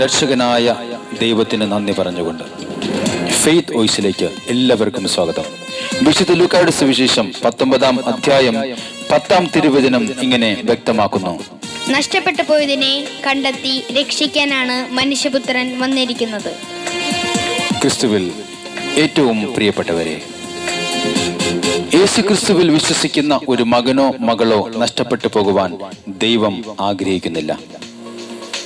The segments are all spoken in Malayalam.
രക്ഷകനായ ദൈവത്തിന് നന്ദി പറഞ്ഞുകൊണ്ട് ഫെയ്ത്ത് വോയിസിലേക്ക് എല്ലാവർക്കും സ്വാഗതം. വിശുദ്ധ ലൂക്കായുടെ സുവിശേഷം പത്തൊമ്പതാം അധ്യായം പത്താം തിരുവചനം ഇങ്ങനെ വ്യക്തമാക്കുന്നു. നഷ്ടപ്പെട്ടു പോയതിനെ കണ്ടെത്തി രക്ഷിക്കാനാണ് മനുഷ്യപുത്രൻ വന്നിരിക്കുന്നത്. ക്രിസ്തുവിൽ ഏറ്റവും പ്രിയപ്പെട്ടവരെ യേശു ക്രിസ്തുവിൽ വിശ്വസിക്കുന്ന ഒരു മകനോ മകളോ നഷ്ടപ്പെട്ടു പോകുവാൻ ദൈവം ആഗ്രഹിക്കുന്നില്ല.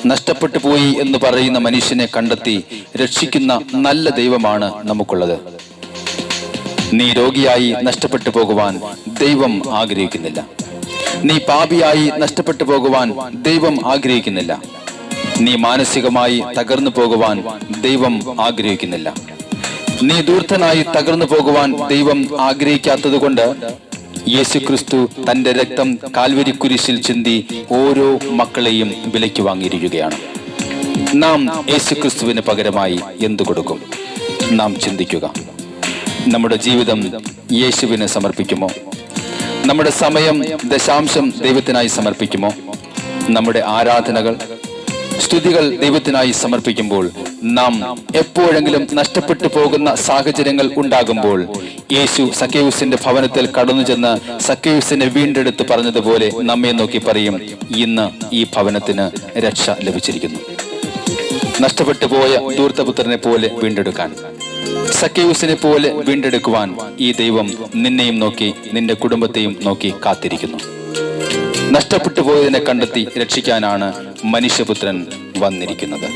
നഷ്ടപ്പെട്ടു പോയി എന്ന് പറയുന്ന മനുഷ്യനെ കണ്ടെത്തി രക്ഷിക്കുന്ന നല്ല ദൈവമാണ് നമുക്കുള്ളത്. നീ രോഗിയായി നഷ്ടപ്പെട്ടു പോകുവാൻ ദൈവം ആഗ്രഹിക്കുന്നില്ല. നീ പാപിയായി നഷ്ടപ്പെട്ടു പോകുവാൻ ദൈവം ആഗ്രഹിക്കുന്നില്ല. നീ മാനസികമായി തകർന്നു പോകുവാൻ ദൈവം ആഗ്രഹിക്കുന്നില്ല. നീ ദൂർത്തനായി തകർന്നു പോകുവാൻ ദൈവം ആഗ്രഹിക്കാത്തതുകൊണ്ട് യേശു ക്രിസ്തു തന്റെ രക്തം കാൽവരി കുരിശിൽ ചിന്തി ഓരോ മക്കളെയും വിലയ്ക്ക് വാങ്ങിയിരിക്കുകയാണ്. നാം യേശു ക്രിസ്തുവിന് പകരമായി എന്തു കൊടുക്കും? നാം ചിന്തിക്കുക. നമ്മുടെ ജീവിതം യേശുവിന് സമർപ്പിക്കുമോ? നമ്മുടെ സമയം ദശാംശം ദൈവത്തിനായി സമർപ്പിക്കുമോ? നമ്മുടെ ആരാധനകൾ സ്തുതികൾ ദൈവത്തിനായി സമർപ്പിക്കുമ്പോൾ നാം എപ്പോഴെങ്കിലും നഷ്ടപ്പെട്ടു പോകുന്ന സാഹചര്യങ്ങൾ ഉണ്ടാകുമ്പോൾ യേശു സക്കേയൂസിന്റെ ഭവനത്തിൽ കടന്നു ചെന്ന് സക്കേയൂസിനെ വീണ്ടെടുത്ത് പറഞ്ഞതുപോലെ നമ്മെ നോക്കി പറയും ഇന്ന് ഈ ഭവനത്തിന് രക്ഷ ലഭിച്ചിരിക്കുന്നു. നഷ്ടപ്പെട്ടു പോയ ദൂർത്തപുത്രനെ പോലെ വീണ്ടെടുക്കാൻ സക്കേയൂസിനെ പോലെ വീണ്ടെടുക്കുവാൻ ഈ ദൈവം നിന്നെയും നോക്കി നിന്റെ കുടുംബത്തെയും നോക്കി കാത്തിരിക്കുന്നു. നഷ്ടപ്പെട്ടു പോയതിനെ കണ്ടെത്തി രക്ഷിക്കാനാണ് മനുഷ്യപുത്രൻ വന്നിരിക്കുന്നത്.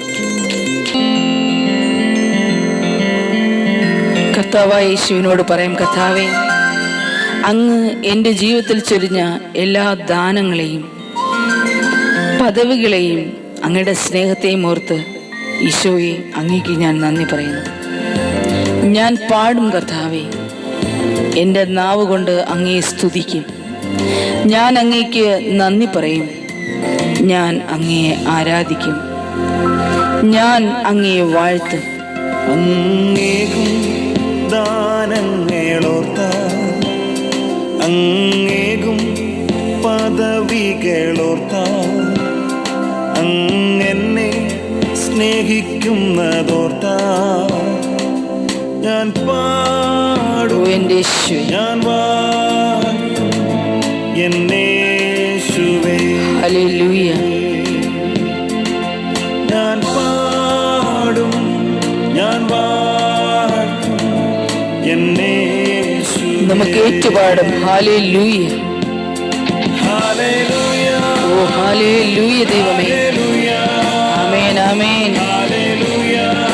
കർത്താവായ യേശുവിനോട് പറയും കഥാവേ അങ്ങ് എന്റെ ജീവിതത്തിൽ ചൊരിഞ്ഞ എല്ലാ ദാനങ്ങളെയും പദവികളെയും അങ്ങയുടെ സ്നേഹത്തെയും ഓർത്ത് ഈശോയെ അങ്ങേക്ക് ഞാൻ നന്ദി പറയുന്നു. ഞാൻ പാടും കർത്താവേ. എന്റെ നാവ് കൊണ്ട് അങ്ങയെ സ്തുതിക്കും. ഞാൻ അങ്ങേക്ക് നന്ദി പറയും. ഞാൻ അങ്ങയെ ആരാധിക്കും. ഞാൻ അങ്ങയെ വാഴ്ത്തും. അങ്ങേകും ദാനങ്ങളോർത്ത അങ്ങേകും പദവികളോർത്ത അങ്ങനെ സ്നേഹിക്കുന്നതോർത്ത ഞാൻ പാടു. എന്റെ ഞാൻ വാഴ്ത്തും നമുക്ക് ഏറ്റുപാടും. ഹാലേ ലൂയ ഓ ഹാലേലൂയ ദൈവമേ. ഹല്ലേലൂയ, ആമേൻ ആമേൻ.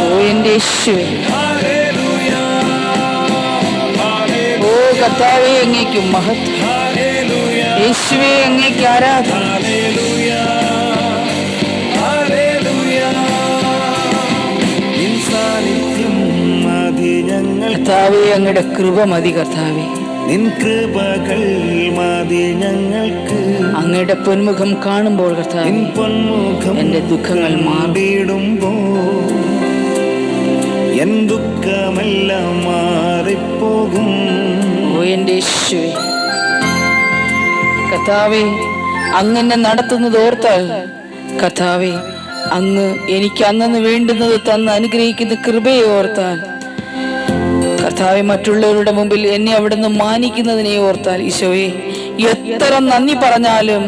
ഓ എന്റെ യേശുവേ. ഓ കർത്താവേ അങ്ങേക്കും മഹത്വം. യേശുവേ അങ്ങേക്ക് ആരാധന. കർത്താവേ അങ്ങയുടെ കൃപ മതി കർത്താവേ. നിൻ കൃപകൾ മതി ഞങ്ങൾക്ക്. അങ്ങയുടെ പൊന്മുഖം കാണുമ്പോൾ കർത്താവേ പൊന്മുഖം എന്റെ ദുഃഖങ്ങൾ മാറും. മാറിയിടുമ്പോ എൻ ദുഃഖമെല്ലാം മാറിപ്പോകും. ഓ എന്റെ യേശുവേ. കർത്താവേ അങ്ങെന്നെ നടത്തുന്നത് ഓർത്താൽ കഥാവേ അങ്ങ് എനിക്ക് അന്നു വേണ്ടുന്നത് തന്ന് അനുഗ്രഹിക്കുന്ന കൃപയെ ഓർത്താൽ കർത്താവെ മറ്റുള്ളവരുടെ മുമ്പിൽ എന്നെ അവിടുന്ന് മാനിക്കുന്നതിനെ ഓർത്താൽ ഈശോയെ എത്ര നന്ദി പറഞ്ഞാലും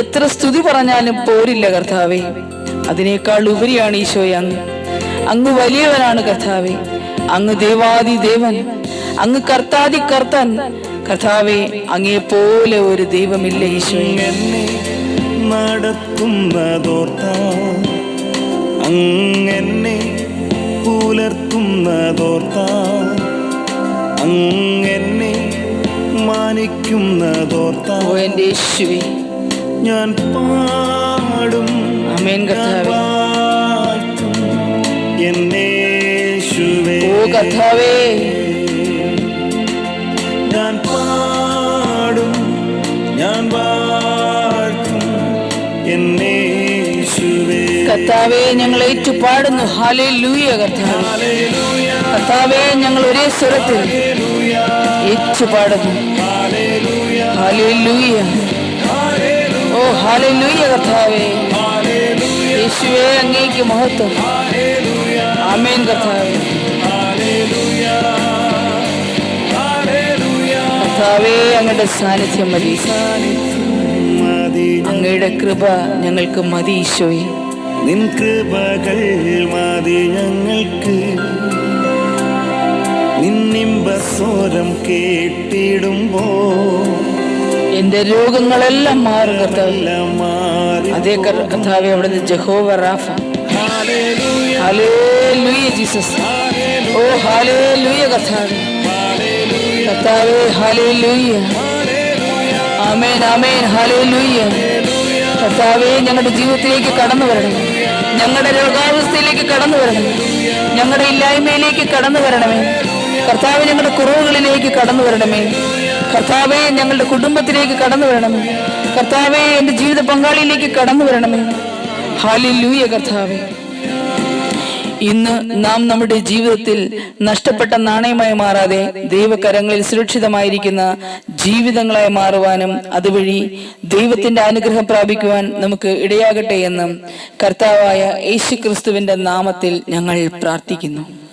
എത്ര സ്തുതി പറഞ്ഞാലും പോരില്ല കർത്താവെ. അതിനേക്കാൾ ഉപരിയാണ് ഈശോയെ അങ്ങ്. അങ്ങ് വലിയവനാണ് കർത്താവെ. അങ്ങ് ദേവാദി ദേവൻ അങ്ങ് കർത്താദി കർത്തൻ കർത്താവെ അങ്ങേ പോലെ ഒരു ദൈവമില്ല ഈശോയെ. നടത്തുന്നതോർത്ത. പുലർത്തുന്നതോർത്ത. അങ്ങനെ മാനിക്കുന്നതോർത്ത എന്റെ യേശുവേ. ഞാൻ പാടും ആമേൻ കർത്താവേ. എന്നേശുവേ ഓ കർത്താവേ. ഞാൻ പാടും ഞാൻ വാഴ്ത്തും. എന്നെ കർത്താവെ ഞങ്ങൾ ഏറ്റുപാടുന്നു. ഹാലേ ലൂയ കർത്താവേ കർത്താവെ ഞങ്ങൾ ഒരേ സ്വരത്തിൽ ലൂയ ഹല്ലേലൂയ. ഓ ഹാലൂയ ലൂയ കർത്താവേ. യേശുവേ അങ്ങേക്ക് മഹത്വം. ആമേൻ കർത്താവേ. കർത്താവേ അങ്ങയുടെ സാന്നിധ്യം മതി. അങ്ങയുടെ കൃപ ഞങ്ങൾക്ക് മതി ഈശോയെ. നിൻ കൃപകൾ മതി ഞങ്ങൾക്ക്. നിന്നിമ്പസ്വരം കേട്ടിടുമ്പോ എന്റെ രോഗങ്ങളെല്ലാം മാറും കർത്താവ്. അതേ കർ- അവിടെ ജഹോവ റാഫ. ജീസസ്. ഓ ഹല്ലേലൂയ കർത്താവേ. ഹാലേ ലൂയ ആമേൻ ആമേൻ ഹല്ലേലൂയ കർത്താവേ ഞങ്ങളുടെ ജീവിതത്തിലേക്ക് കടന്നു വരണം. ഞങ്ങളുടെ രോഗാവസ്ഥയിലേക്ക് കടന്നു വരണം. ഞങ്ങളുടെ ഇല്ലായ്മയിലേക്ക് കടന്നു വരണമേ. കർത്താവെ ഞങ്ങളുടെ കുറവുകളിലേക്ക് കടന്നു വരണമേ. കർത്താവെ ഞങ്ങളുടെ കുടുംബത്തിലേക്ക് കടന്നു വരണമേ. കർത്താവെ എന്റെ ജീവിത പങ്കാളിയിലേക്ക് കടന്നു വരണമേ. ഹാലിലൂയ കർത്താവേ. ഇന്ന് നാം നമ്മുടെ ജീവിതത്തിൽ നഷ്ടപ്പെട്ട നാണയമായി മാറാതെ ദൈവകരങ്ങളിൽ സുരക്ഷിതമായിരിക്കുന്ന ജീവിതങ്ങളായി മാറുവാനും അതുവഴി ദൈവത്തിന്റെ അനുഗ്രഹം പ്രാപിക്കുവാൻ നമുക്ക് ഇടയാകട്ടെ എന്നും കർത്താവായ യേശു നാമത്തിൽ ഞങ്ങൾ പ്രാർത്ഥിക്കുന്നു.